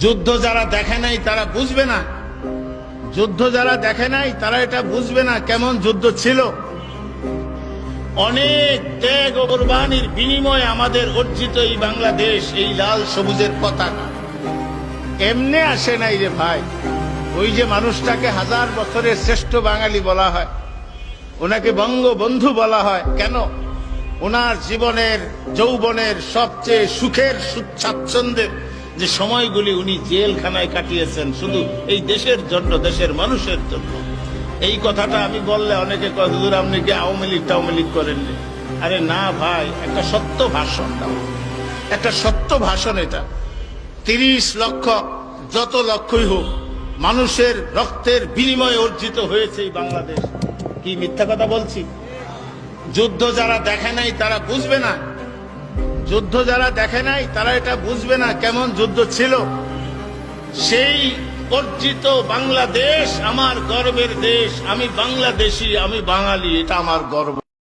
যুদ্ধ যারা দেখে নাই, তারা বুঝবে না। যুদ্ধ যারা দেখে নাই, তারা এটা বুঝবে না কেমন যুদ্ধ ছিল। অনেক ত্যাগ ও কোরবানির বিনিময়ে আমাদের অর্জিত এই বাংলাদেশ, এই লাল সবুজের পতাকা। এমনি আসে নাই রে ভাই। ওই যে মানুষটাকে হাজার বছরের শ্রেষ্ঠ বাঙালি বলা হয়। ওনাকে বঙ্গবন্ধু বলা হয়। কেন? ওনার জীবনের, যৌবনের সবচেয়ে সুখের সু- স্বাচ্ছন্দ্যের যে সময়গুলি উনি জেলখানায় কাটিয়েছেন, শুধু এই দেশের জন্য, দেশের মানুষের জন্য। এই কথাটা আমি বললে অনেকে হুজুর, আপনি কি আওয়ামী লীগ টাওয়ামী লীগ করেননি? আরে না ভাই, একটা সত্য ভাষণ একটা সত্য ভাষণ এটা। তিরিশ লক্ষ, যত লক্ষই হোক, মানুষের রক্তের বিনিময়ে অর্জিত হয়েছে এই বাংলাদেশ। কি মিথ্যা কথা বলছি? যুদ্ধ যারা দেখে নাই, তারা বুঝবে না যুদ্ধ যারা দেখে নাই, তারা এটা বুঝবে না কেমন যুদ্ধ ছিল। সেই অর্জিত বাংলাদেশ আমার গর্বের দেশ, আমি বাংলাদেশি, আমি বাঙালি, এটা আমার গর্ব।